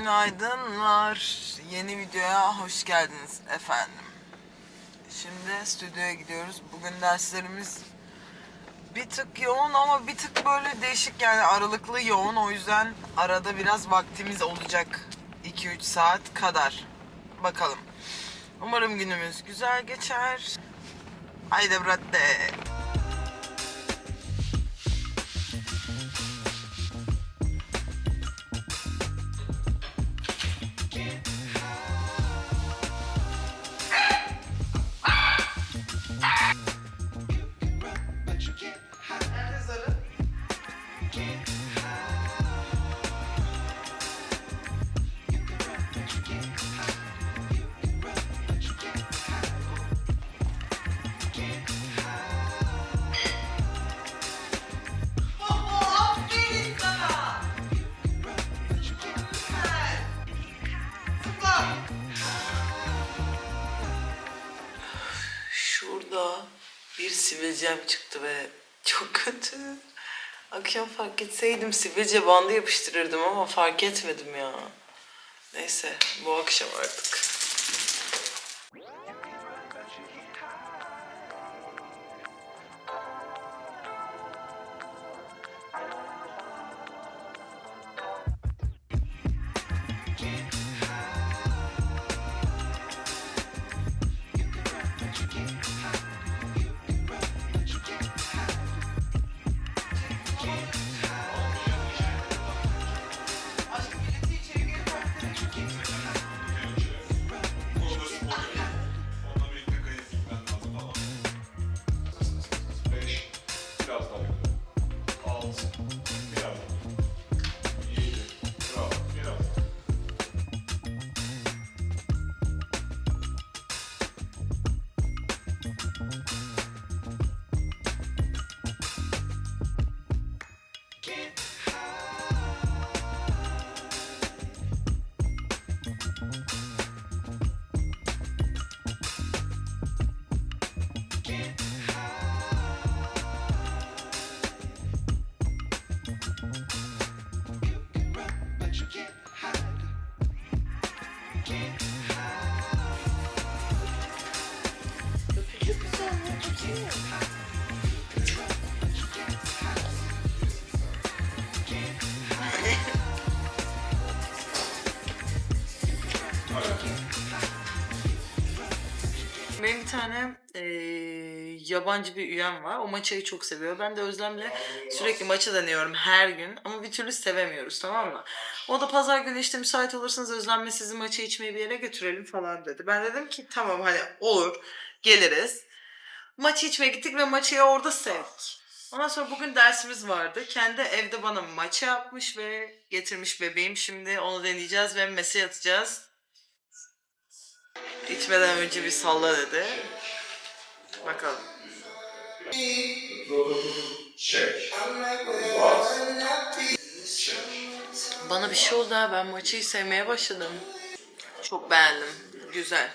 Günaydınlar. Yeni videoya hoş geldiniz efendim. Şimdi stüdyoya gidiyoruz. Bugün derslerimiz bir tık yoğun ama bir tık böyle değişik yani aralıklı yoğun. O yüzden arada biraz vaktimiz olacak. 2-3 saat kadar. Bakalım. Umarım günümüz güzel geçer. Haydi bratte. Kick. Akşam fark etseydim sivilce bandı yapıştırırdım ama fark etmedim ya. Neyse bu akşam artık. Benim bir tane eee, yabancı bir üyem var. O maçayı çok seviyor. Ben de Özlem'le sürekli maça deniyorum her gün. Ama bir türlü sevemiyoruz tamam mı? O da pazar günü işte müsait olursanız Özlem'le sizi maça içmeye bir yere götürelim falan dedi. Ben dedim ki tamam hani olur geliriz. Maçı içmeye gittik ve maçayı orada sevdik. Ondan sonra bugün dersimiz vardı. Kendi evde bana maça yapmış ve getirmiş bebeğim. Şimdi onu deneyeceğiz ve mesaj atacağız. İçmeden önce bir salla dedi. Bakalım. Bana bir şey oldu ha. Ben maçayı sevmeye başladım. Çok beğendim. Güzel.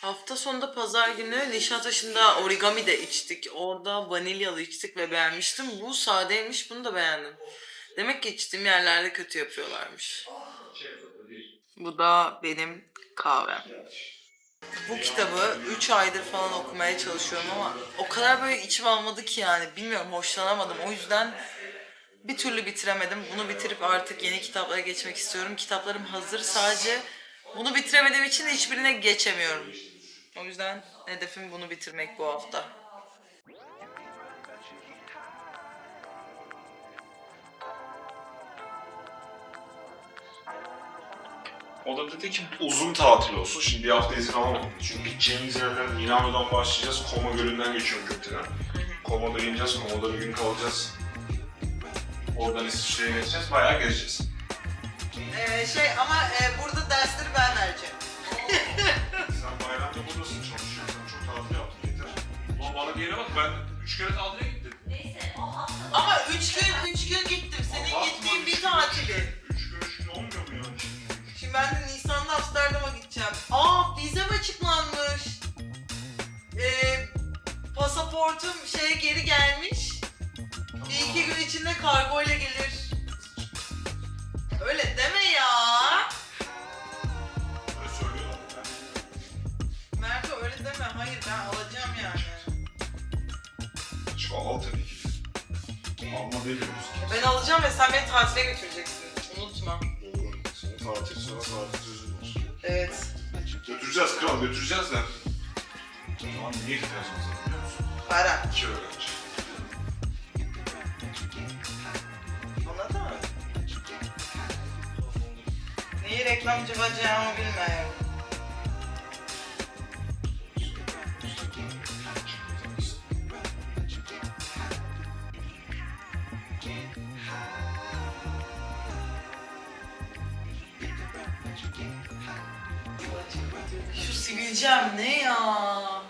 Hafta sonunda pazar günü Nişantaşı'nda origami de içtik. Orada vanilyalı içtik ve beğenmiştim. Bu sadeymiş. Bunu da beğendim. Demek ki içtiğim yerlerde kötü yapıyorlarmış. Bu da benim kahvem. Bu kitabı 3 aydır falan okumaya çalışıyorum ama o kadar böyle içim almadı ki yani bilmiyorum hoşlanamadım. O yüzden bir türlü bitiremedim. Bunu bitirip artık yeni kitaplara geçmek istiyorum. Kitaplarım hazır sadece bunu bitiremediğim için hiçbirine geçemiyorum. O yüzden hedefim bunu bitirmek bu hafta. O da dedi ki uzun tatil olsun. Şimdi bir hafta izin alamadım. Çünkü gideceğimiz yerler Milano'dan başlayacağız. Koma Gölü'nden geçiyorum gökdelen. Koma'da ineceğiz. Koma'da bir gün kalacağız. Oradan İsviçre'ye geçeceğiz. Bayağı gezeceğiz. Ee, şey ama burada dersleri ben vereceğim. Sen bayramda buradasın çalışıyorsun. Çok tatil yaptın yeter. Ulan bana diyene bak ben üç kere tatile gittim. Ama 3 gün 3 gün gittim. Götüreceksin. Unutma. Doğru. Senin tatil sonra tatil sözün var. Evet. Götüreceğiz kral götüreceğiz de. An niye ihtiyacımız var biliyor musun? Para. İki öğrenci. Anladın mı? Neyi reklamcı bacağımı bilmiyorum. Şu sivilcem ne ya? Onu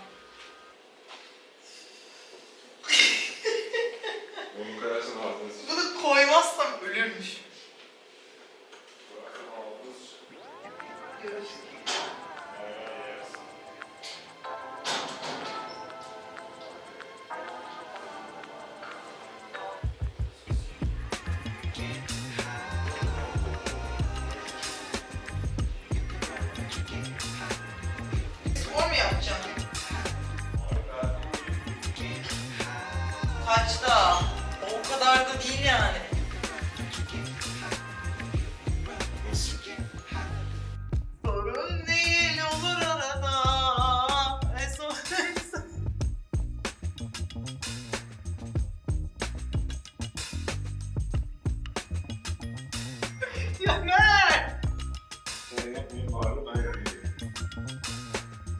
Yapmayın bari ben yapayım.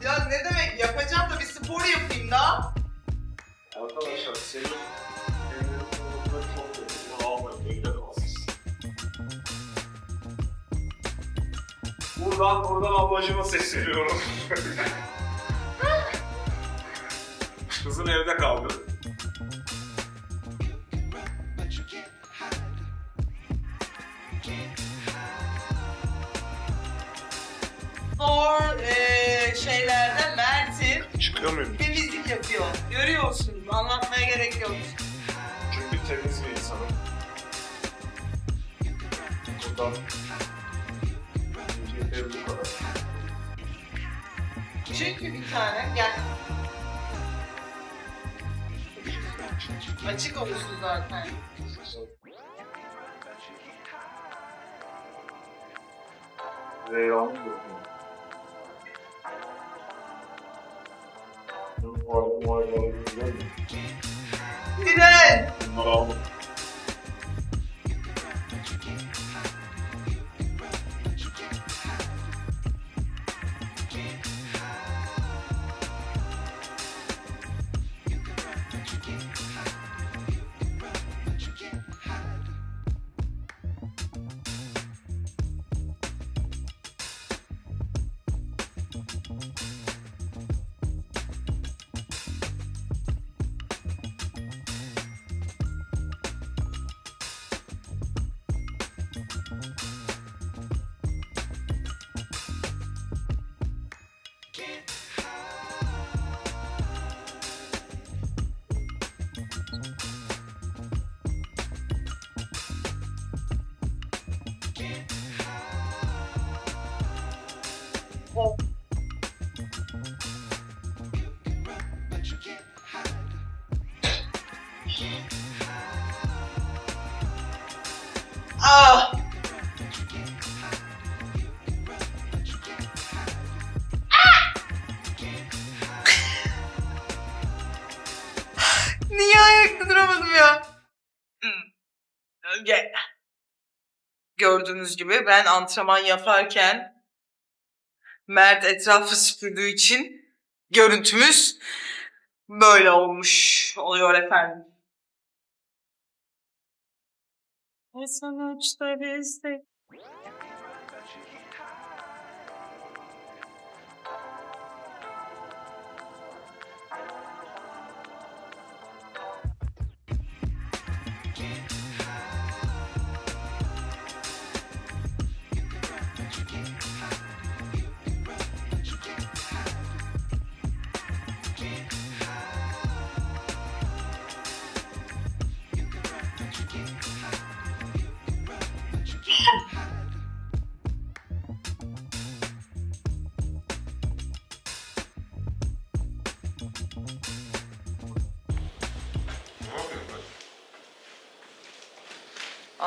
Ya ne demek yapacağım da bir spor yapayım da. Arkadaşlar senin evlerin olduğunda çok kötü. Almayın. Kalsın. Buradan buradan ablacıma sesleniyorum. Kızım evde kaldı. Şeylerde Mert'in Çıkıyor muyum? temizlik yapıyor. Görüyorsunuz anlatmaya gerek yok. Çünkü temiz bir insanım. Buradan ev bu kadar. Çünkü bir tane gel. Açık olsun zaten. Reyhan'ı gördüm. Var, var, var, güzel mi? Güzel. Aldım. Ah. Niye ayakta duramadım ya? Hmm. Gördüğünüz gibi ben antrenman yaparken Mert etrafı süpürdüğü için görüntümüz böyle olmuş oluyor efendim. Ve sonuçta biz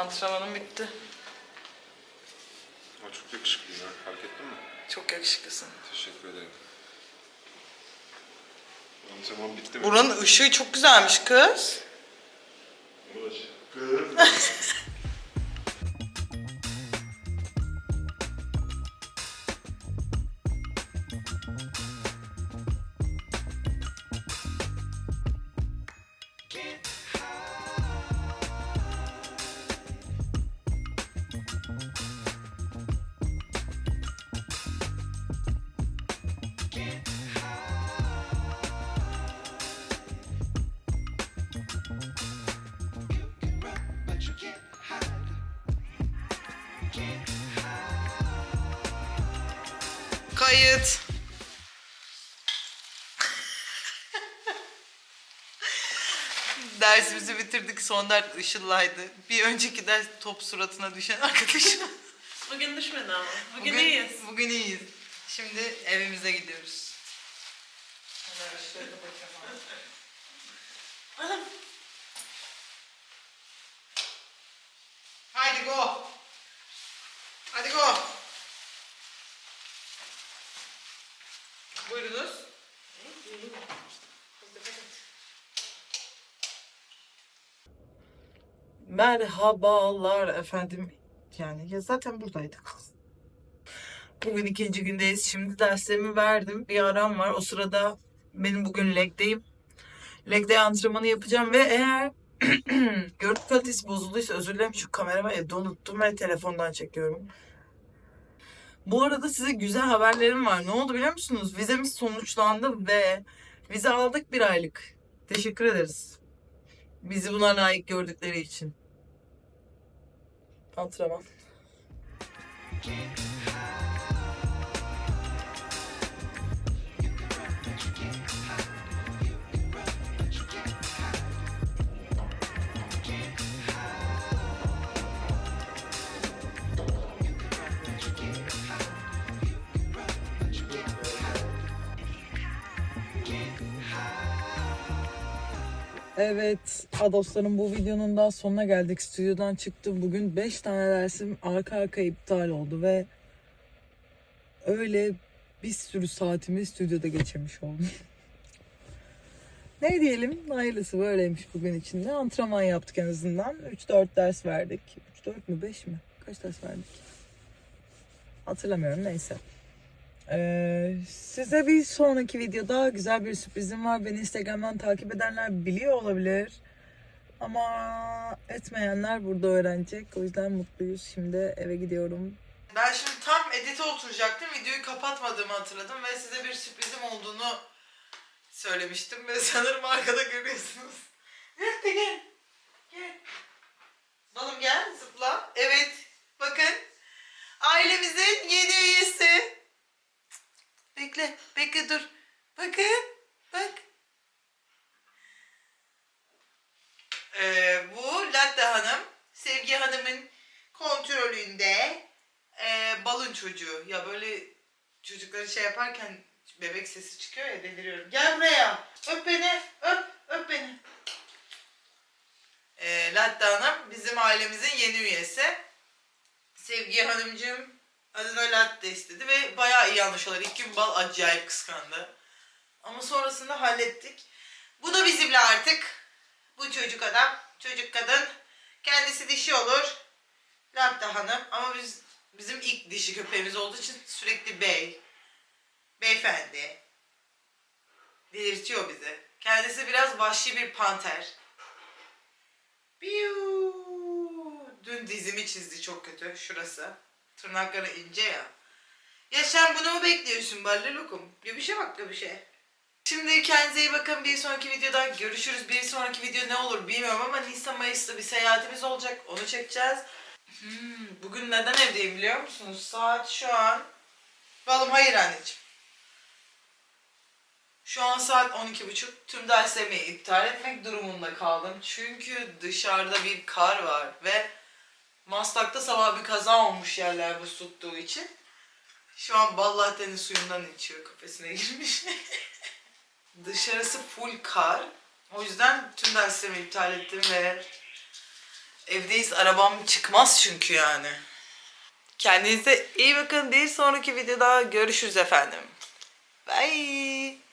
Antrenmanım bitti. Ama çok yakışıklıyım ha. Fark ettin mi? Çok yakışıklısın. Teşekkür ederim. Antrenman bitti mi? Buranın ışığı çok güzelmiş kız. Bulaşık. Kayıt. Dersimizi bitirdik. Son ders Işıl'laydı. Bir önceki ders top suratına düşen arkadaşım. Bugün düşmedi ama. Bugün, Bugün iyiyiz. Bugün iyiyiz. Şimdi evimize gidiyoruz. Haydi go. Hadi go. Buyurunuz. Merhabalar efendim. Yani ya zaten buradaydık. Bugün ikinci gündeyiz. Şimdi derslerimi verdim. Bir aram var. O sırada benim bugün legdeyim. Legde antrenmanı yapacağım ve eğer görüntü kalitesi bozulduysa özür dilerim. Şu kameramı evde unuttum ve telefondan çekiyorum. Bu arada size güzel haberlerim var. Ne oldu biliyor musunuz? Vizemiz sonuçlandı ve vize aldık bir aylık. Teşekkür ederiz. Bizi buna layık gördükleri için. Antrenman. Evet, Adosların bu videonun daha sonuna geldik. Stüdyodan çıktım. Bugün 5 tane dersim arka arka iptal oldu ve öyle bir sürü saatimi stüdyoda geçirmiş oldum. ne diyelim? Hayırlısı böyleymiş bugün içinde. Antrenman yaptık en azından. 3-4 ders verdik. 3-4 mü 5 mi? Kaç ders verdik? Hatırlamıyorum neyse. Ee, size bir sonraki videoda güzel bir sürprizim var. Beni Instagram'dan takip edenler biliyor olabilir. Ama etmeyenler burada öğrenecek. O yüzden mutluyuz. Şimdi eve gidiyorum. Ben şimdi tam edite oturacaktım. Videoyu kapatmadığımı hatırladım ve size bir sürprizim olduğunu söylemiştim. Ve sanırım arkada görüyorsunuz. Gel gel. Gel. Balım gel zıpla. Evet. Bakın. Ailemizin yeni üyesi. Bekle, bekle dur. Bakın, bak. Ee, bu Latte Hanım, Sevgi Hanım'ın kontrolünde ee, balın çocuğu. Ya böyle çocukları şey yaparken bebek sesi çıkıyor ya deliriyorum. Gel buraya, öp beni, öp, öp beni. Ee, Latte Hanım bizim ailemizin yeni üyesi. Sevgi Hanımcığım adına latte istedi ve bayağı iyi anlaşıyorlar. İlk gün bal acayip kıskandı. Ama sonrasında hallettik. Bu da bizimle artık. Bu çocuk adam, çocuk kadın. Kendisi dişi olur. Latte Hanım. Ama biz bizim ilk dişi köpeğimiz olduğu için sürekli bey. Beyefendi. Delirtiyor bizi. Kendisi biraz vahşi bir panter. Biu. Dün dizimi çizdi çok kötü. Şurası. Tırnakları ince ya. Ya sen bunu mu bekliyorsun Ballı Lokum? Şey bak şey. Şimdi kendinize iyi bakın. Bir sonraki videoda görüşürüz. Bir sonraki video ne olur bilmiyorum ama Nisan Mayıs'ta bir seyahatimiz olacak. Onu çekeceğiz. Hmm, bugün neden evdeyim biliyor musunuz? Saat şu an... Balım hayır anneciğim. Şu an saat 12.30. Tüm derslerimi iptal etmek durumunda kaldım. Çünkü dışarıda bir kar var ve Maslak'ta sabah bir kaza olmuş yerler bu tuttuğu için. Şu an Ballahten'in suyundan içiyor kafesine girmiş. Dışarısı full kar. O yüzden tüm derslerimi iptal ettim ve Evdeyiz arabam çıkmaz çünkü yani. Kendinize iyi bakın. Bir sonraki videoda görüşürüz efendim. Bye.